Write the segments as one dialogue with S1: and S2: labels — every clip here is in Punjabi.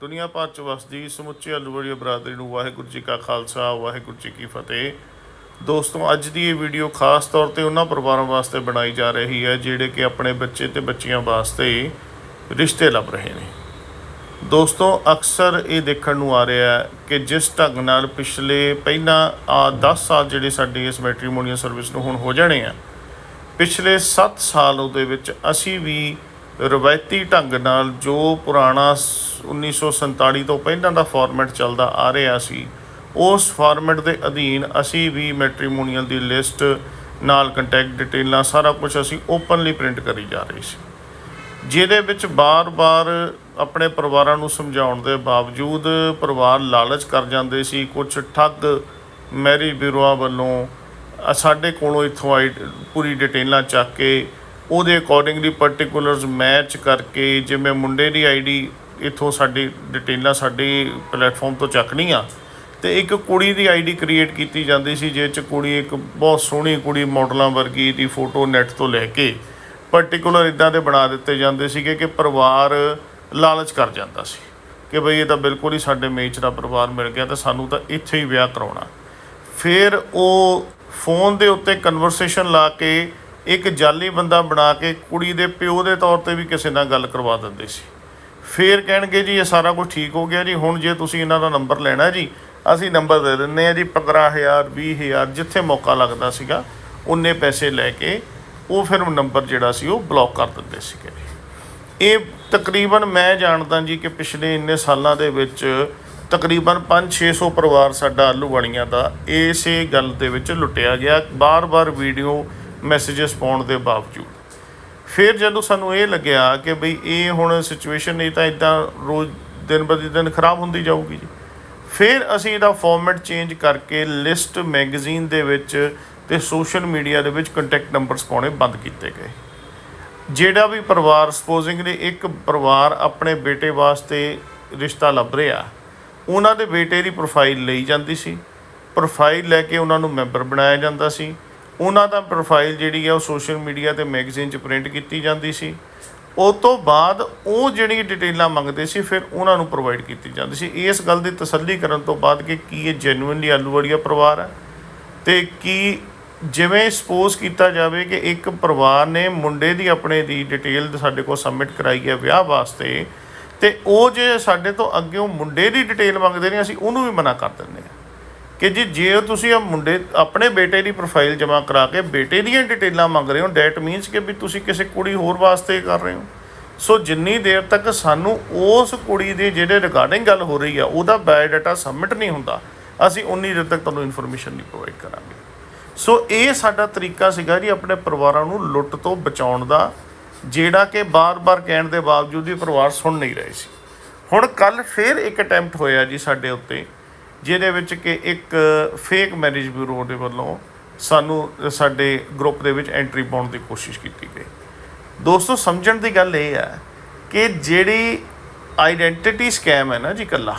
S1: ਦੁਨੀਆ ਭਰ ਚ ਵਸਦੀ ਸਮੁੱਚੀ ਅਲੂਵੜੀਆ ਬਰਾਦਰੀ ਨੂੰ ਵਾਹਿਗੁਰੂ ਜੀ ਕਾ ਖਾਲਸਾ, ਵਾਹਿਗੁਰੂ ਜੀ ਕੀ ਫਤਿਹ। ਦੋਸਤੋ, ਅੱਜ ਦੀ ਇਹ ਵੀਡੀਓ ਖਾਸ ਤੌਰ ਤੇ ਉਹਨਾਂ ਪਰਿਵਾਰਾਂ ਵਾਸਤੇ ਬਣਾਈ ਜਾ ਰਹੀ ਹੈ, ਜਿਹੜੇ ਕਿ ਆਪਣੇ ਬੱਚੇ ਤੇ ਬੱਚੀਆਂ ਵਾਸਤੇ ਰਿਸ਼ਤੇ ਲੱਭ ਰਹੇ ਨੇ। ਦੋਸਤੋ, ਅਕਸਰ ਇਹ ਦੇਖਣ ਨੂੰ ਆ ਰਿਹਾ ਹੈ ਕਿ ਜਿਸ ਢੰਗ ਨਾਲ ਪਿਛਲੇ ਪਹਿਲਾਂ ਆ 10 ਸਾਲ ਜਿਹੜੇ ਸਾਡੀ ਇਸ ਮੈਟ੍ਰੀਮੋਨੀਅਲ ਸਰਵਿਸ ਨੂੰ ਹੁਣ ਹੋ ਜਾਣੇ ਆ, ਪਿਛਲੇ 7 ਸਾਲ ਉਹਦੇ ਵਿੱਚ ਅਸੀਂ ਵੀ ਰਵਾਇਤੀ ਢੰਗ ਨਾਲ ਜੋ ਪੁਰਾਣਾ ਸ- 1947 ਤੋਂ ਪਹਿਲਾਂ ਦਾ ਫਾਰਮੈਟ ਚੱਲਦਾ ਆ ਰਿਹਾ ਸੀ, ਉਸ ਫਾਰਮੈਟ ਦੇ ਅਧੀਨ ਅਸੀਂ ਵੀ ਮੈਟ੍ਰੀਮੋਨੀਅਲ ਦੀ ਲਿਸਟ ਨਾਲ ਕੰਟੈਕਟ ਡਿਟੇਲਾਂ ਸਾਰਾ ਕੁਝ ਅਸੀਂ ਓਪਨਲੀ ਪ੍ਰਿੰਟ ਕਰੀ ਜਾ ਰਹੇ ਸੀ। ਜਿਹਦੇ ਵਿੱਚ ਬਾਰ-ਬਾਰ ਆਪਣੇ ਪਰਿਵਾਰਾਂ ਨੂੰ ਸਮਝਾਉਣ ਦੇ ਬਾਵਜੂਦ ਪਰਿਵਾਰ ਲਾਲਚ ਕਰ ਜਾਂਦੇ ਸੀ ਕੁਝ ਠੱਗ ਮੈਰੀ ਬਿਊਰੋਆਂ ਵੱਲੋਂ ਸਾਡੇ ਕੋਲੋਂ ਇੱਥੋਂ ਆਈ, ਪੂਰੀ ਡਿਟੇਲਾਂ ਚੱਕ ਕੇ ਉਹਦੇ ਅਕੋਰਡਿੰਗਲੀ ਪਾਰਟਿਕੂਲਰਸ ਮੈਚ ਕਰਕੇ ਜਿਵੇਂ ਮੁੰਡੇ ਦੀ ਆਈਡੀ ਇੱਥੋਂ ਸਾਡੀ ਡਿਟੇਲਾਂ ਸਾਡੀ ਪਲੇਟਫਾਰਮ ਤੋਂ ਚੱਕਣੀ ਆ, ਤੇ ਇੱਕ ਕੁੜੀ ਦੀ ਆਈਡੀ ਕ੍ਰੀਏਟ ਕੀਤੀ ਜਾਂਦੀ ਸੀ, ਜਿਹਦੇ ਚ ਕੁੜੀ ਇੱਕ ਬਹੁਤ ਸੋਹਣੀ ਕੁੜੀ ਮਾਡਲਾਂ ਵਰਗੀ ਦੀ ਫੋਟੋ ਨੈਟ ਤੋਂ ਲੈ ਕੇ ਪਾਰਟਿਕੂਲਰ ਇਦਾਂ ਦੇ ਬਣਾ ਦਿੱਤੇ ਜਾਂਦੇ ਸੀਗੇ ਕਿ ਪਰਿਵਾਰ ਲਾਲਚ ਕਰ ਜਾਂਦਾ ਸੀ, ਕਿ ਬਈ ਇਹ ਤਾਂ ਬਿਲਕੁਲ ਹੀ ਸਾਡੇ ਮੇਚ ਦਾ ਪਰਿਵਾਰ ਮਿਲ ਗਿਆ ਤਾਂ ਸਾਨੂੰ ਤਾਂ ਇੱਥੇ ਹੀ ਵਿਆਹ ਕਰਾਉਣਾ। ਫਿਰ ਉਹ ਫੋਨ ਦੇ ਉੱਤੇ ਕਨਵਰਸੇਸ਼ਨ ਲਾ ਕੇ ਇੱਕ ਜਾਲੀ ਬੰਦਾ ਬਣਾ ਕੇ ਕੁੜੀ ਦੇ ਪਿਓ ਦੇ ਤੌਰ ਤੇ ਵੀ ਕਿਸੇ ਨਾਲ ਗੱਲ ਕਰਵਾ ਦਿੰਦੇ ਸੀ। ਫਿਰ ਕਹਿਣਗੇ ਜੀ, ਇਹ ਸਾਰਾ ਕੁਝ ਠੀਕ ਹੋ ਗਿਆ ਜੀ, ਹੁਣ ਜੇ ਤੁਸੀਂ ਇਹਨਾਂ ਦਾ ਨੰਬਰ ਲੈਣਾ ਜੀ, ਅਸੀਂ ਨੰਬਰ ਦੇ ਦਿੰਨੇ ਆ ਜੀ 15000 20000 ਜਿੱਥੇ ਮੌਕਾ ਲੱਗਦਾ ਸੀਗਾ ਉਨੇ ਪੈਸੇ ਲੈ ਕੇ ਉਹ ਫਿਰ ਨੰਬਰ ਜਿਹੜਾ ਸੀ, ਉਹ ਬਲੌਕ ਕਰ ਦਿੰਦੇ ਸੀਗੇ ਇਹ ਤਕਰੀਬਨ ਮੈਂ ਜਾਣਦਾ ਜੀ ਕਿ ਪਿਛਲੇ ਇੰਨੇ ਸਾਲਾਂ ਦੇ ਵਿੱਚ ਤਕਰੀਬਨ 5-600 ਪਰਿਵਾਰ ਸਾਡਾ ਆਲੂਵਾਲੀਆਂ ਦਾ ਇਸੇ ਗੱਲ ਦੇ ਵਿੱਚ ਲੁੱਟਿਆ ਗਿਆ। ਬਾਰ-ਬਾਰ ਵੀਡੀਓ ਮੈਸੇजेस ਪਾਉਣ ਦੇ ਬਾਵਜੂਦ। ਫਿਰ ਜਦੋਂ ਸਾਨੂੰ ਇਹ ਲੱਗਿਆ ਕਿ ਬਈ ਇਹ ਹੁਣ ਸਿਚੁਏਸ਼ਨ ਨਹੀਂ ਤਾਂ ਇਦਾਂ ਰੋਜ਼ ਦਿਨ ਬਦੀ ਦਿਨ ਖਰਾਬ ਹੁੰਦੀ ਜਾਊਗੀ ਜੀ। ਫਿਰ ਅਸੀਂ ਇਹਦਾ ਫਾਰਮੈਟ ਚੇਂਜ ਕਰਕੇ ਲਿਸਟ ਮੈਗਜ਼ੀਨ ਦੇ ਵਿੱਚ ਤੇ ਸੋਸ਼ਲ ਮੀਡੀਆ ਦੇ ਵਿੱਚ ਕੰਟੈਕਟ ਨੰਬਰਸ ਪਾਉਣੇ ਬੰਦ ਕੀਤੇ ਗਏ। ਜਿਹੜਾ ਵੀ ਪਰਿਵਾਰ ਸਪੋਜਿੰਗ ਦੇ ਇੱਕ ਪਰਿਵਾਰ ਆਪਣੇ ਬੇਟੇ ਵਾਸਤੇ ਰਿਸ਼ਤਾ ਲੱਭ ਰਿਹਾ, ਉਹਨਾਂ ਦੇ ਬੇਟੇ ਦੀ ਪ੍ਰੋਫਾਈਲ ਲਈ ਜਾਂਦੀ ਸੀ। ਪ੍ਰੋਫਾਈਲ ਲੈ ਕੇ ਉਹਨਾਂ ਨੂੰ ਮੈਂਬਰ ਬਣਾਇਆ ਜਾਂਦਾ ਸੀ। ਉਹਨਾਂ ਦਾ ਪ੍ਰੋਫਾਈਲ ਜਿਹੜੀ ਆ ਉਹ ਸੋਸ਼ਲ ਮੀਡੀਆ ਤੇ ਮੈਗਜ਼ੀਨ 'ਚ ਪ੍ਰਿੰਟ ਕੀਤੀ ਜਾਂਦੀ ਸੀ। ਉਸ ਤੋਂ ਬਾਅਦ ਉਹ ਜਿਹੜੀ ਡਿਟੇਲਾਂ ਮੰਗਦੇ ਸੀ, ਫਿਰ ਉਹਨਾਂ ਨੂੰ ਪ੍ਰੋਵਾਈਡ ਕੀਤੀ ਜਾਂਦੀ ਸੀ। ਇਸ ਗੱਲ ਦੀ ਤਸੱਲੀ ਕਰਨ ਤੋਂ ਬਾਅਦ ਕਿ ਕੀ ਇਹ ਜੈਨੂਇਨਲੀ ਆਲੂਵਾੜੀਆ ਪਰਿਵਾਰ ਹੈ ਤੇ ਕੀ ਜਿਵੇਂ ਸਪੋਜ਼ ਕੀਤਾ ਜਾਵੇ ਕਿ ਇੱਕ ਪਰਿਵਾਰ ਨੇ ਮੁੰਡੇ ਦੀ ਆਪਣੇ ਦੀ ਡਿਟੇਲ ਸਾਡੇ ਕੋਲ ਸਬਮਿਟ ਕਰਾਈ ਹੈ ਵਿਆਹ ਵਾਸਤੇ ਤੇ ਉਹ ਜੇ ਸਾਡੇ ਤੋਂ ਅੱਗੇ ਉਹ ਮੁੰਡੇ ਦੀ ਡਿਟੇਲ ਮੰਗਦੇ ਨੇ, ਅਸੀਂ ਉਹਨੂੰ ਵੀ ਮਨਾ ਕਰ ਦਿੰਦੇ ਹਾਂ ਕਿ ਜੀ, ਜੇ ਤੁਸੀਂ ਆ ਮੁੰਡੇ, ਆਪਣੇ ਬੇਟੇ ਦੀ ਪ੍ਰੋਫਾਈਲ ਜਮ੍ਹਾਂ ਕਰਾ ਕੇ ਬੇਟੇ ਦੀਆਂ ਡਿਟੇਲਾਂ ਮੰਗ ਰਹੇ ਹੋ ਡੈਟ ਮੀਨਸ ਕਿ ਵੀ ਤੁਸੀਂ ਕਿਸੇ ਕੁੜੀ ਹੋਰ ਵਾਸਤੇ ਕਰ ਰਹੇ ਹੋ। ਸੋ ਜਿੰਨੀ ਦੇਰ ਤੱਕ ਸਾਨੂੰ ਉਸ ਕੁੜੀ ਦੇ ਜਿਹੜੇ ਰਿਗਾਰਡਿੰਗ ਗੱਲ ਹੋ ਰਹੀ ਆ, ਉਹਦਾ ਬਾਇਓਡਾਟਾ ਸਬਮਿਟ ਨਹੀਂ ਹੁੰਦਾ, ਅਸੀਂ ਉਨੀ ਦੇਰ ਤੱਕ ਤੁਹਾਨੂੰ ਇਨਫੋਰਮੇਸ਼ਨ ਨਹੀਂ ਪ੍ਰੋਵਾਈਡ ਕਰਾਂਗੇ। ਸੋ ਇਹ ਸਾਡਾ ਤਰੀਕਾ ਸੀਗਾ ਜੀ ਆਪਣੇ ਪਰਿਵਾਰਾਂ ਨੂੰ ਲੁੱਟ ਤੋਂ ਬਚਾਉਣ ਦਾ, ਜਿਹੜਾ ਕਿ ਬਾਰ-ਬਾਰ ਕਹਿਣ ਦੇ ਬਾਵਜੂਦ ਵੀ ਪਰਿਵਾਰ ਸੁਣ ਨਹੀਂ ਰਹੇ ਸੀ। ਹੁਣ ਕੱਲ ਫੇਰ ਇੱਕ ਅਟੈਂਪਟ ਹੋਇਆ ਜੀ ਸਾਡੇ ਉੱਤੇ ਜਿਹਦੇ ਵਿੱਚ ਕਿ ਇੱਕ ਫੇਕ ਮੈਰਿਜ ਬਿਊਰੋ ਦੇ ਵੱਲੋਂ ਸਾਨੂੰ ਸਾਡੇ ਗਰੁੱਪ ਦੇ ਵਿੱਚ ਐਂਟਰੀ ਪਾਉਣ ਦੀ ਕੋਸ਼ਿਸ਼ ਕੀਤੀ ਗਈ। ਦੋਸਤੋ, ਸਮਝਣ ਦੀ ਗੱਲ ਇਹ ਹੈ ਕਿ ਜਿਹੜੀ ਆਈਡੈਂਟੀਟੀ ਸਕੈਮ ਹੈ ਨਾ ਜੀ ਕੱਲਾ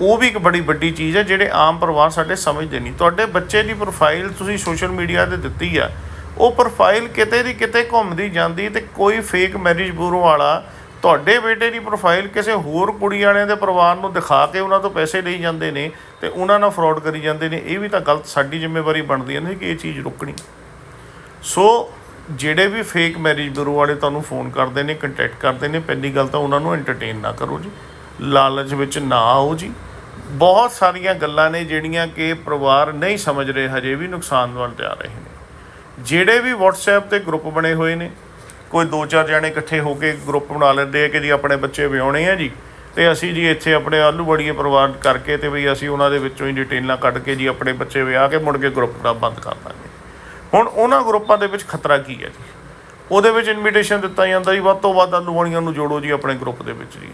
S1: ਉਹ ਵੀ ਇੱਕ ਬੜੀ ਵੱਡੀ ਚੀਜ਼ ਹੈ ਜਿਹੜੇ ਆਮ ਪਰਿਵਾਰ ਸਾਡੇ ਸਮਝਦੇ ਨਹੀਂ। ਤੁਹਾਡੇ ਬੱਚੇ ਦੀ ਪ੍ਰੋਫਾਈਲ ਤੁਸੀਂ ਸੋਸ਼ਲ ਮੀਡੀਆ ਤੇ ਦਿੱਤੀ ਆ, ਉਹ ਪ੍ਰੋਫਾਈਲ ਕਿਤੇ ਦੀ ਕਿਤੇ ਘੁੰਮਦੀ ਜਾਂਦੀ ਤੇ ਕੋਈ ਫੇਕ ਮੈਰਿਜ ਬਿਊਰੋ ਵਾਲਾ ਤੁਹਾਡੇ ਬੇਟੇ ਦੀ ਪ੍ਰੋਫਾਈਲ ਕਿਸੇ ਹੋਰ ਕੁੜੀ ਵਾਲਿਆਂ ਦੇ ਪਰਿਵਾਰ ਨੂੰ ਦਿਖਾ ਕੇ ਉਹਨਾਂ ਤੋਂ ਪੈਸੇ ਲਈ ਜਾਂਦੇ ਨੇ ਤੇ ਉਹਨਾਂ ਨਾਲ ਫਰਾਡ ਕਰੀ ਜਾਂਦੇ ਨੇ, ਇਹ ਵੀ ਤਾਂ ਗਲਤ ਸਾਡੀ ਜ਼ਿੰਮੇਵਾਰੀ ਬਣਦੀ ਹੈ ਨਾ ਕਿ ਇਹ ਚੀਜ਼ ਰੁਕਣੀ। ਸੋ ਜਿਹੜੇ ਵੀ ਫੇਕ ਮੈਰਿਜ ਬਿਊਰੋ ਵਾਲੇ ਤੁਹਾਨੂੰ ਫੋਨ ਕਰਦੇ ਨੇ ਕੰਟੈਕਟ ਕਰਦੇ ਨੇ, ਪਹਿਲੀ ਗੱਲ ਤਾਂ ਉਹਨਾਂ ਨੂੰ ਐਂਟਰਟੇਨ ਨਾ ਕਰੋ ਜੀ। ਲਾਲਚ ਵਿੱਚ ਨਾ ਆਓ ਜੀ। ਬਹੁਤ ਸਾਰੀਆਂ ਗੱਲਾਂ ਨੇ ਜਿਹੜੀਆਂ ਕਿ ਪਰਿਵਾਰ ਨਹੀਂ ਸਮਝ ਰਹੇ, ਹਜੇ ਵੀ ਨੁਕਸਾਨ ਵੱਲ ਜਾ ਰਹੇ ਨੇ। ਜਿਹੜੇ ਵੀ WhatsApp ਤੇ ਗਰੁੱਪ ਬਣੇ ਹੋਏ ਨੇ ਕੋਈ ਦੋ ਚਾਰ ਜਣੇ ਇਕੱਠੇ ਹੋ ਕੇ ਗਰੁੱਪ ਬਣਾ ਲੈਂਦੇ ਆ ਕਿ ਜੀ ਆਪਣੇ ਬੱਚੇ ਵਿਆਹੁਣੇ ਆ ਜੀ। ਤੇ ਅਸੀਂ ਜੀ ਇੱਥੇ ਆਪਣੇ ਆਲੂ ਬੜੀਏ ਪਰਿਵਾਰ ਕਰਕੇ ਤੇ ਵੀ ਅਸੀਂ ਉਹਨਾਂ ਦੇ ਵਿੱਚੋਂ ਹੀ ਡਿਟੇਲਾਂ ਕੱਢ ਕੇ ਜੀ ਆਪਣੇ ਬੱਚੇ ਵਿਆਹ ਕੇ ਮੁੜ ਕੇ ਗਰੁੱਪ ਦਾ ਬੰਦ ਕਰ ਦਾਂਗੇ। ਹੁਣ ਉਹਨਾਂ ਗਰੁੱਪਾਂ ਦੇ ਵਿੱਚ ਖਤਰਾ ਕੀ ਹੈ ਜੀ? ਉਹਦੇ ਵਿੱਚ ਇਨਵੀਟੇਸ਼ਨ ਦਿੱਤਾ ਜਾਂਦਾ ਜੀ, ਵੱਧ ਤੋਂ ਵੱਧ ਆਲੂ ਵਾਲੀਆਂ ਨੂੰ ਜੋੜੋ ਜੀ ਆਪਣੇ ਗਰੁੱਪ ਦੇ ਵਿੱਚ ਜੀ।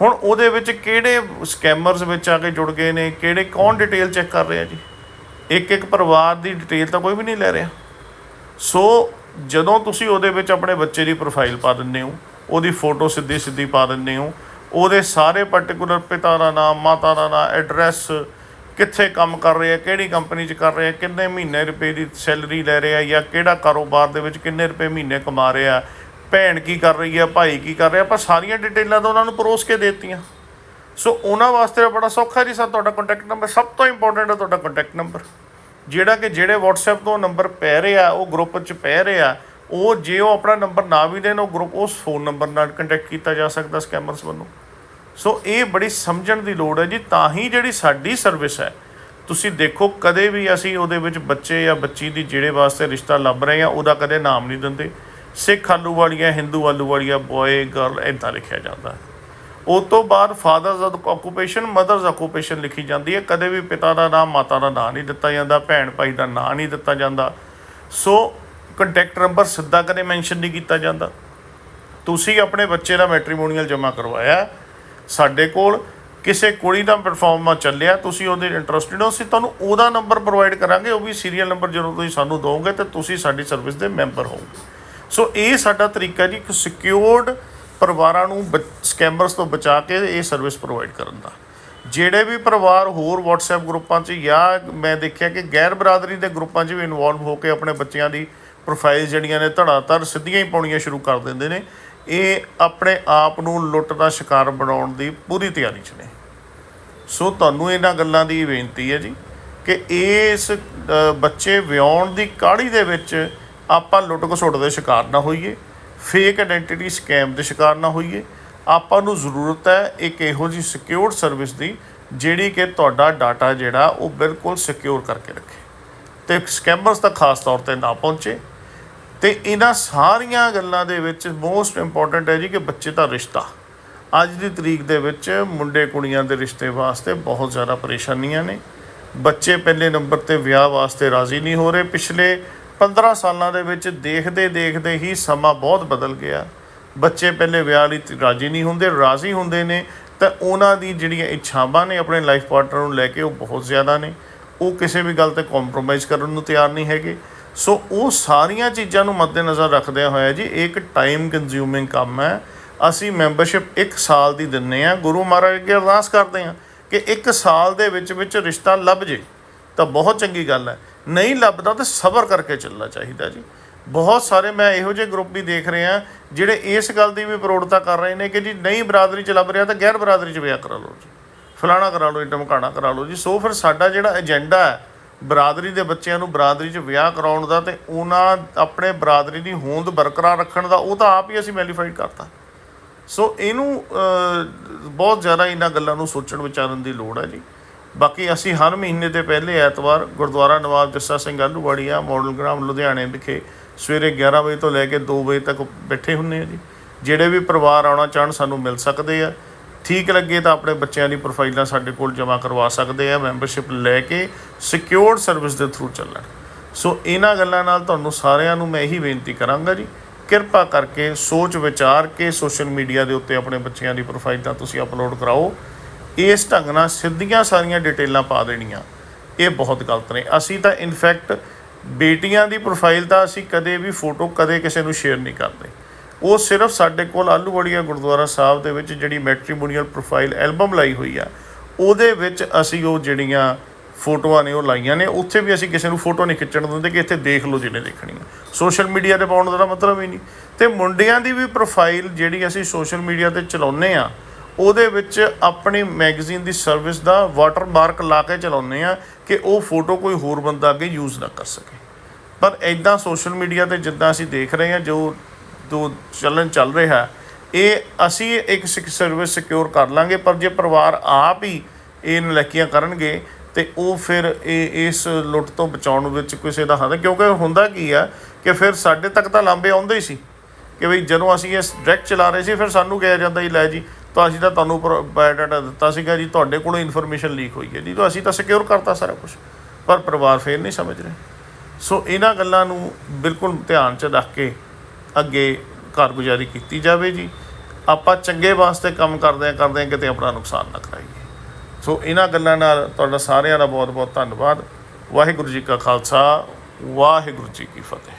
S1: ਹੁਣ ਉਹਦੇ ਵਿੱਚ ਕਿਹੜੇ ਸਕੈਮਰਸ ਵਿੱਚ ਆ ਕੇ ਜੁੜ ਗਏ ਨੇ, ਕਿਹੜੇ ਕੌਣ ਡਿਟੇਲ ਚੈੱਕ ਕਰ ਰਿਹਾ ਜੀ? ਇੱਕ ਇੱਕ ਪਰਿਵਾਰ ਦੀ ਡਿਟੇਲ ਤਾਂ ਕੋਈ ਵੀ ਨਹੀਂ ਲੈ ਰਿਹਾ। ਸੋ ਜਦੋਂ ਤੁਸੀਂ ਉਹਦੇ ਵਿੱਚ ਆਪਣੇ ਬੱਚੇ ਦੀ ਪ੍ਰੋਫਾਈਲ ਪਾ ਦਿੰਦੇ ਹੋ, ਉਹਦੀ ਫੋਟੋ ਸਿੱਧੀ ਸਿੱਧੀ ਪਾ ਦਿੰਦੇ ਹੋ, ਉਹਦੇ ਸਾਰੇ ਪਾਰਟਿਕੂਲਰ ਪਿਤਾ ਦਾ ਨਾਮ ਮਾਤਾ ਦਾ ਨਾਮ ਐਡਰੈਸ ਕਿੱਥੇ ਕੰਮ ਕਰ ਰਹੇ ਆ, ਕਿਹੜੀ ਕੰਪਨੀ 'ਚ ਕਰ ਰਹੇ ਆ, ਕਿੰਨੇ ਮਹੀਨੇ ਰੁਪਏ ਦੀ ਸੈਲਰੀ ਲੈ ਰਿਹਾ ਜਾਂ ਕਿਹੜਾ ਕਾਰੋਬਾਰ ਦੇ ਵਿੱਚ ਕਿੰਨੇ ਰੁਪਏ ਮਹੀਨੇ ਕਮਾ ਰਿਹਾ ਭੈਣ ਕੀ ਕਰ ਰਹੀ ਹੈ ਭਾਈ ਕੀ ਕਰ ਰਿਹਾ, ਆਪਾਂ ਸਾਰੀਆਂ ਡਿਟੇਲਾਂ ਤਾਂ ਉਹਨਾਂ ਨੂੰ ਪਰੋਸ ਕੇ ਦਿੱਤੀਆਂ। ਸੋ ਉਹਨਾਂ ਵਾਸਤੇ ਬੜਾ ਸੌਖਾ ਜੀ, ਸਰ, ਤੁਹਾਡਾ ਕੰਟੈਕਟ ਨੰਬਰ ਸਭ ਤੋਂ ਇੰਪੋਰਟੈਂਟ ਹੈ ਤੁਹਾਡਾ ਕੰਟੈਕਟ ਨੰਬਰ ਜਿਹੜਾ ਕਿ ਜਿਹੜੇ WhatsApp ਤੋਂ ਨੰਬਰ ਪੈ ਰਿਹਾ ਉਹ ਗਰੁੱਪ 'ਚ ਪੈ ਰਿਹਾ ਉਹ ਜੇ ਉਹ ਆਪਣਾ ਨੰਬਰ ਨਾ ਵੀ ਦੇਣ, ਉਹ ਗਰੁੱਪ ਉਸ ਫੋਨ ਨੰਬਰ ਨਾਲ ਕੰਟੈਕਟ ਕੀਤਾ ਜਾ ਸਕਦਾ ਸਕੈਮਰਸ ਵੱਲੋਂ। ਸੋ ਇਹ ਬੜੀ ਸਮਝਣ ਦੀ ਲੋੜ ਹੈ ਜੀ, ਤਾਂ ਹੀ ਜਿਹੜੀ ਸਾਡੀ ਸਰਵਿਸ ਹੈ। ਤੁਸੀਂ ਦੇਖੋ, ਕਦੇ ਵੀ ਅਸੀਂ ਉਹਦੇ ਵਿੱਚ ਬੱਚੇ ਜਾਂ ਬੱਚੀ ਦੀ ਜਿਹੜੇ ਵਾਸਤੇ ਰਿਸ਼ਤਾ ਲੱਭ ਰਹੇ ਆ, ਉਹਦਾ ਕਦੇ ਨਾਮ ਨਹੀਂ ਦਿੰਦੇ। ਸਿੱਖ ਆਲੂ ਵਾਲੀਆਂ ਹਿੰਦੂ ਆਲੂ ਵਾਲੀਆਂ ਬॉय ਗਰਲ ਇਦਾਂ ਲਿਖਿਆ ਜਾਂਦਾ। ਹੈ ਉਸ ਤੋਂ ਬਾਅਦ ਫਾਦਰਸ ਆਕੂਪੇਸ਼ਨ ਮਦਰਸ ਆਕੂਪੇਸ਼ਨ ਲਿਖੀ ਜਾਂਦੀ ਹੈ। ਕਦੇ ਵੀ ਪਿਤਾ ਦਾ ਨਾਮ, ਮਾਤਾ ਦਾ ਨਾਮ ਨਹੀਂ ਦਿੱਤਾ ਜਾਂਦਾ, ਭੈਣ ਭਾਈ ਦਾ ਨਾਮ ਨਹੀਂ ਦਿੱਤਾ ਜਾਂਦਾ। ਸੋ ਕੰਟੈਕਟ ਨੰਬਰ ਸਿੱਧਾ ਕਦੇ ਮੈਂਸ਼ਨ ਨਹੀਂ ਕੀਤਾ ਜਾਂਦਾ। ਤੁਸੀਂ ਆਪਣੇ ਬੱਚੇ ਦਾ ਮੈਟ੍ਰੀਮੋਨੀਅਲ ਜਮ੍ਹਾਂ ਕਰਵਾਇਆ ਸਾਡੇ ਕੋਲ ਕਿਸੇ ਕੁੜੀ ਦਾ ਪਰਫਾਰਮਾ ਚੱਲਿਆ, ਤੁਸੀਂ ਉਹਦੇ ਇੰਟਰਸਟਿਡ ਹੋ, ਅਸੀਂ ਤੁਹਾਨੂੰ ਉਹਦਾ ਨੰਬਰ ਪ੍ਰੋਵਾਈਡ ਕਰਾਂਗੇ, ਉਹ ਵੀ ਸੀਰੀਅਲ ਨੰਬਰ ਜਦੋਂ ਤੁਸੀਂ ਸਾਨੂੰ ਦੋਗੇ, ਤੇ ਤੁਸੀਂ ਸਾਡੀ ਸਰਵਿਸ ਦੇ ਮੈਂਬਰ ਹੋਵੋਗੇ। ਸੋ ਇਹ ਸਾਡਾ ਤਰੀਕਾ ਜੀ, ਇੱਕ ਸਿਕਿਉਰਡ ਪਰਿਵਾਰਾਂ ਨੂੰ ਸਕੈਮਰਸ ਤੋਂ ਬਚਾ ਕੇ ਇਹ ਸਰਵਿਸ ਪ੍ਰੋਵਾਈਡ ਕਰਨ ਦਾ। ਜਿਹੜੇ ਵੀ ਪਰਿਵਾਰ ਹੋਰ WhatsApp ਗਰੁੱਪਾਂ 'ਚ ਜਾਂ ਮੈਂ ਦੇਖਿਆ ਕਿ ਗੈਰ ਬਰਾਦਰੀ ਦੇ ਗਰੁੱਪਾਂ 'ਚ ਵੀ ਇਨਵੋਲਵ ਹੋ ਕੇ ਆਪਣੇ ਬੱਚਿਆਂ ਦੀ ਪ੍ਰੋਫਾਈਲ ਜਿਹੜੀਆਂ ਨੇ ਧੜਾਧੜ ਸਿੱਧੀਆਂ ਹੀ ਪਾਉਣੀਆਂ ਸ਼ੁਰੂ ਕਰ ਦਿੰਦੇ ਨੇ। ਇਹ ਆਪਣੇ ਆਪ ਨੂੰ ਲੁੱਟ ਦਾ ਸ਼ਿਕਾਰ ਬਣਾਉਣ ਦੀ ਪੂਰੀ ਤਿਆਰੀ 'ਚ ਨੇ। ਸੋ ਤੁਹਾਨੂੰ ਇਹਨਾਂ ਗੱਲਾਂ ਦੀ ਬੇਨਤੀ ਹੈ ਜੀ ਕਿ ਇਸ ਬੱਚੇ ਵਿਆਉਣ ਦੀ ਕਾਹਲੀ ਦੇ ਵਿੱਚ ਆਪਾਂ ਲੁੱਟ ਘਸੁੱਟ ਦੇ ਸ਼ਿਕਾਰ ਨਾ ਹੋਈਏ। ਫੇਕ ਆਇਡੈਂਟੀਟੀ ਸਕੈਮ ਦੇ ਸ਼ਿਕਾਰ ਨਾ ਹੋਈਏ। ਆਪਾਂ ਨੂੰ ਜ਼ਰੂਰਤ ਹੈ ਇੱਕ ਇਹੋ ਜਿਹੀ ਸਿਕਿਉਰਡ ਸਰਵਿਸ ਦੀ, ਜਿਹੜੀ ਕਿ ਤੁਹਾਡਾ ਡਾਟਾ ਜਿਹੜਾ, ਉਹ ਬਿਲਕੁਲ ਸਿਕਿਉਰ ਕਰਕੇ ਰੱਖੇ। ਤੇ ਸਕੈਮਰਸ ਤਾਂ ਖਾਸ ਤੌਰ ਤੇ ਨਾ ਪਹੁੰਚੇ। ਤੇ ਇਹਨਾਂ ਸਾਰੀਆਂ ਗੱਲਾਂ ਦੇ ਵਿੱਚ ਮੋਸਟ ਇੰਪੋਰਟੈਂਟ ਹੈ ਜੀ ਕਿ ਬੱਚੇ ਦਾ ਰਿਸ਼ਤਾ। ਅੱਜ ਦੀ ਤਰੀਕ ਦੇ ਵਿੱਚ ਮੁੰਡੇ ਕੁੜੀਆਂ ਦੇ ਰਿਸ਼ਤੇ ਵਾਸਤੇ ਬਹੁਤ ਜ਼ਿਆਦਾ ਪਰੇਸ਼ਾਨੀਆਂ ਨੇ। ਬੱਚੇ ਪਹਿਲੇ ਨੰਬਰ ਤੇ ਵਿਆਹ ਵਾਸਤੇ ਰਾਜ਼ੀ ਨਹੀਂ ਹੋ ਰਹੇ। ਪਿਛਲੇ 15 ਸਾਲਾਂ ਦੇ ਵਿੱਚ ਦੇਖਦੇ ਦੇਖਦੇ ਹੀ ਸਮਾਂ ਬਹੁਤ ਬਦਲ ਗਿਆ। ਬੱਚੇ ਪਹਿਲੇ ਵਿਆਹ ਲਈ ਰਾਜ਼ੀ ਨਹੀਂ ਹੁੰਦੇ, ਰਾਜ਼ੀ ਹੁੰਦੇ ਨੇ। ਤਾਂ ਉਹਨਾਂ ਦੀ ਜਿਹੜੀਆਂ ਇੱਛਾਵਾਂ ਨੇ ਆਪਣੇ ਲਾਈਫ ਪਾਰਟਨਰ ਨੂੰ ਲੈ ਕੇ ਉਹ ਬਹੁਤ ਜ਼ਿਆਦਾ ਨੇ। ਉਹ ਕਿਸੇ ਵੀ ਗੱਲ ਤੇ ਕੰਪਰੋਮਾਈਜ਼ ਕਰਨ ਨੂੰ ਤਿਆਰ ਨਹੀਂ ਹੈਗੇ। ਸੋ ਉਹ ਸਾਰੀਆਂ ਚੀਜ਼ਾਂ ਨੂੰ ਮੱਦੇਨਜ਼ਰ ਰੱਖਦਿਆਂ ਹੋਇਆ ਜੀ, ਇਹ ਇੱਕ ਟਾਈਮ ਕੰਜ਼ਿਊਮਿੰਗ ਕੰਮ ਹੈ। ਅਸੀਂ ਮੈਂਬਰਸ਼ਿਪ 1 ਸਾਲ ਦੀ ਦਿੰਨੇ ਆ ਗੁਰੂ ਮਹਾਰਾਜ ਅੱਗੇ ਅਰਦਾਸ ਕਰਦੇ ਆ ਕਿ 1 ਸਾਲ ਦੇ ਵਿੱਚ ਵਿੱਚ ਰਿਸ਼ਤਾ ਲੱਭ ਜੇ। ਤਾਂ ਬਹੁਤ ਚੰਗੀ ਗੱਲ ਹੈ। ਨਹੀਂ ਲੱਭਦਾ ਤਾਂ ਸਬਰ ਕਰਕੇ ਚੱਲਣਾ ਚਾਹੀਦਾ ਜੀ। ਬਹੁਤ ਸਾਰੇ ਮੈਂ ਇਹੋ ਜਿਹੇ ਗਰੁੱਪ ਵੀ ਦੇਖ ਰਿਹਾ ਜਿਹੜੇ ਇਸ ਗੱਲ ਦੀ ਵੀ ਪ੍ਰੋੜਤਾ ਕਰ ਰਹੇ ਨੇ ਕਿ ਜੀ ਨਹੀਂ ਬਰਾਦਰੀ ਚ ਲੱਭ ਰਿਹਾ ਤਾਂ ਗੈਰ ਬਰਾਦਰੀ ਚ ਵਿਆਹ ਕਰਾ ਲਓ ਜੀ। ਫਲਾਣਾ ਕਰਾ ਲਓ ਟਮਕਾਣਾ ਕਰਾ ਲਓ ਜੀ। ਸੋ ਫਿਰ ਸਾਡਾ ਜਿਹੜਾ ਏਜੰਡਾ ਹੈ, ਬਰਾਦਰੀ ਦੇ ਬੱਚਿਆਂ ਨੂੰ ਬਰਾਦਰੀ 'ਚ ਵਿਆਹ ਕਰਾਉਣ ਦਾ ਤੇ ਉਹਨਾਂ ਆਪਣੇ ਬਰਾਦਰੀ ਦੀ ਹੋਂਦ ਬਰਕਰਾਰ ਰੱਖਣ ਦਾ, ਉਹ ਤਾਂ ਆਪ ਹੀ ਅਸੀਂ ਮੈਲੀਫਾਈਡ ਕਰਤਾ। ਸੋ ਇਹਨੂੰ ਬਹੁਤ ਜ਼ਿਆਦਾ ਇਹਨਾਂ ਗੱਲਾਂ ਨੂੰ ਸੋਚਣ ਵਿਚਾਰਨ ਦੀ ਲੋੜ ਹੈ ਜੀ। ਬਾਕੀ ਅਸੀਂ ਹਰ ਮਹੀਨੇ ਦੇ ਪਹਿਲੇ ਐਤਵਾਰ ਗੁਰਦੁਆਰਾ ਨਵਾਬ ਜੱਸਾ ਸਿੰਘ ਆਲੂਵਾੜੀਆ ਮੋਡਲ ਗ੍ਰਾਮ ਲੁਧਿਆਣੇ ਵਿਖੇ ਸਵੇਰੇ 11 ਵਜੇ ਤੋਂ ਲੈ ਕੇ 2 ਵਜੇ ਤੱਕ ਬੈਠੇ ਹੁੰਨੇ ਆ ਜੀ। ਜਿਹੜੇ ਵੀ ਪਰਿਵਾਰ ਆਉਣਾ ਚਾਹਣ ਸਾਨੂੰ ਮਿਲ ਸਕਦੇ ਆ। ਠੀਕ ਲੱਗੇ ਤਾਂ ਆਪਣੇ ਬੱਚਿਆਂ ਦੀ ਪ੍ਰੋਫਾਈਲਾਂ ਸਾਡੇ ਕੋਲ ਜਮ੍ਹਾਂ ਕਰਵਾ ਸਕਦੇ ਆ ਮੈਂਬਰਸ਼ਿਪ ਲੈ ਕੇ ਸਿਕਿਉਰਡ ਸਰਵਿਸ ਦੇ ਥਰੂ ਚੱਲਣ। ਸੋ ਇਹਨਾਂ ਗੱਲਾਂ ਨਾਲ ਤੁਹਾਨੂੰ ਸਾਰਿਆਂ ਨੂੰ ਮੈਂ ਇਹੀ ਬੇਨਤੀ ਕਰਾਂਗਾ ਜੀ, ਕਿਰਪਾ ਕਰਕੇ ਸੋਚ ਵਿਚਾਰ ਕੇ ਸੋਸ਼ਲ ਮੀਡੀਆ ਦੇ ਉੱਤੇ ਆਪਣੇ ਬੱਚਿਆਂ ਦੀ ਪ੍ਰੋਫਾਈਲਾਂ ਤੁਸੀਂ ਅਪਲੋਡ ਕਰਾਓ। ਇਸ ਢੰਗ ਨਾਲ ਸਿੱਧੀਆਂ ਸਾਰੀਆਂ ਡਿਟੇਲਾਂ ਪਾ ਦੇਣੀਆਂ। ਇਹ ਬਹੁਤ ਗਲਤ ਨੇ। ਅਸੀਂ ਤਾਂ ਇਨਫੈਕਟ ਬੇਟੀਆਂ ਦੀ ਪ੍ਰੋਫਾਈਲ ਤਾਂ ਅਸੀਂ ਕਦੇ ਵੀ ਫੋਟੋ ਕਦੇ ਕਿਸੇ ਨੂੰ ਸ਼ੇਅਰ ਨਹੀਂ ਕਰਦੇ। ਉਹ ਸਿਰਫ ਸਾਡੇ ਕੋਲ ਆਲੂਵਾੜੀਆ ਗੁਰਦੁਆਰਾ ਸਾਹਿਬ ਦੇ ਵਿੱਚ ਜਿਹੜੀ ਮੈਟ੍ਰੀਮੋਨੀਅਲ ਪ੍ਰੋਫਾਈਲ ਐਲਬਮ ਲਾਈ ਹੋਈ ਆ, ਉਹਦੇ ਵਿੱਚ ਅਸੀਂ ਉਹ ਜਿਹੜੀਆਂ ਫੋਟੋਆਂ ਨੇ ਉਹ ਲਾਈਆਂ ਨੇ। ਉੱਥੇ ਵੀ ਅਸੀਂ ਕਿਸੇ ਨੂੰ ਫੋਟੋ ਨਹੀਂ ਖਿੱਚਣ ਦਿੰਦੇ ਕਿ ਇੱਥੇ ਦੇਖ ਲਓ ਜਿਹਨੇ ਦੇਖਣੀ ਆ। ਸੋਸ਼ਲ ਮੀਡੀਆ ਤੇ ਪਾਉਣ ਦਾ ਮਤਲਬ ਹੀ ਨਹੀਂ। ਤੇ ਮੁੰਡਿਆਂ ਦੀ ਵੀ ਪ੍ਰੋਫਾਈਲ ਜਿਹੜੀ ਅਸੀਂ ਸੋਸ਼ਲ ਮੀਡੀਆ ਤੇ ਚਲਾਉਂਦੇ ਆ ਉਹਦੇ ਵਿੱਚ ਆਪਣੀ ਮੈਗਜ਼ੀਨ ਦੀ ਸਰਵਿਸ ਦਾ ਵਾਟਰ ਮਾਰਕ ਲਾ ਕੇ ਚਲਾਉਂਦੇ ਆ ਕਿ ਉਹ ਫੋਟੋ ਕੋਈ ਹੋਰ ਬੰਦਾ ਅੱਗੇ ਯੂਜ਼ ਨਾ ਕਰ ਸਕੇ। ਪਰ ਐਦਾਂ ਸੋਸ਼ਲ ਮੀਡੀਆ ਤੇ ਜਿੱਦਾਂ ਅਸੀਂ ਦੇਖ ਰਹੇ ਹਾਂ, ਜੋ ਜੋ ਚੱਲਣ ਚੱਲ ਰਿਹਾ, ਇਹ ਅਸੀਂ ਇੱਕ ਸਰਵਿਸ ਸਿਕਿਉਰ ਕਰ ਲਾਂਗੇ, ਪਰ ਜੇ ਪਰਿਵਾਰ ਆਪ ਹੀ ਇਹ ਨਲਕੀਆਂ ਕਰਨਗੇ ਤੇ ਉਹ ਫਿਰ ਇਹ, ਇਸ ਲੁੱਟ ਤੋਂ ਬਚਾਉਣ ਵਿੱਚ ਕਿਸੇ ਦਾ ਹੱਥ ਕਿਉਂਕਿ ਹੁੰਦਾ ਕੀ ਆ ਕਿ ਫਿਰ ਸਾਡੇ ਤੱਕ ਤਾਂ ਲਾਂਬੇ ਆਉਂਦੇ ਹੀ ਸੀ ਕਿ ਵੀ ਜਦੋਂ ਅਸੀਂ ਇਹ ਡਾਇਰੈਕਟ ਚਲਾ ਰਹੇ ਸੀ, ਫਿਰ ਸਾਨੂੰ ਕਿਹਾ ਜਾਂਦਾ ਜੀ, ਲੈ ਜੀ ਤਾਂ ਅਸੀਂ ਤਾਂ ਤੁਹਾਨੂੰ ਬਾਇਓਡਾਟਾ ਦਿੱਤਾ ਸੀਗਾ ਜੀ, ਤੁਹਾਡੇ ਕੋਲੋਂ ਇਨਫੋਰਮੇਸ਼ਨ ਲੀਕ ਹੋਈ ਹੈ ਜੀ, ਤਾਂ ਅਸੀਂ ਤਾਂ ਸਿਕਿਉਰ ਕਰਤਾ ਸਾਰਾ ਕੁਝ ਪਰ ਪਰਿਵਾਰ ਫੇਰ ਨਹੀਂ ਸਮਝ ਰਹੇ। ਸੋ ਇਹਨਾਂ ਗੱਲਾਂ ਨੂੰ ਬਿਲਕੁਲ ਧਿਆਨ 'ਚ ਰੱਖ ਕੇ ਅੱਗੇ ਕਾਰਗੁਜ਼ਾਰੀ ਕੀਤੀ ਜਾਵੇ ਜੀ। ਆਪਾਂ ਚੰਗੇ ਵਾਸਤੇ ਕੰਮ ਕਰਦੇ ਆ ਕਰਦੇ ਆ ਕਿਤੇ ਆਪਣਾ ਨੁਕਸਾਨ ਨਾ ਕਰਾਈਏ। ਸੋ ਇਹਨਾਂ ਗੱਲਾਂ ਨਾਲ ਤੁਹਾਡਾ ਸਾਰਿਆਂ ਦਾ ਬਹੁਤ ਬਹੁਤ ਧੰਨਵਾਦ। ਵਾਹਿਗੁਰੂ ਜੀ ਕਾ ਖਾਲਸਾ, ਵਾਹਿਗੁਰੂ ਜੀ ਕੀ ਫਤਿਹ।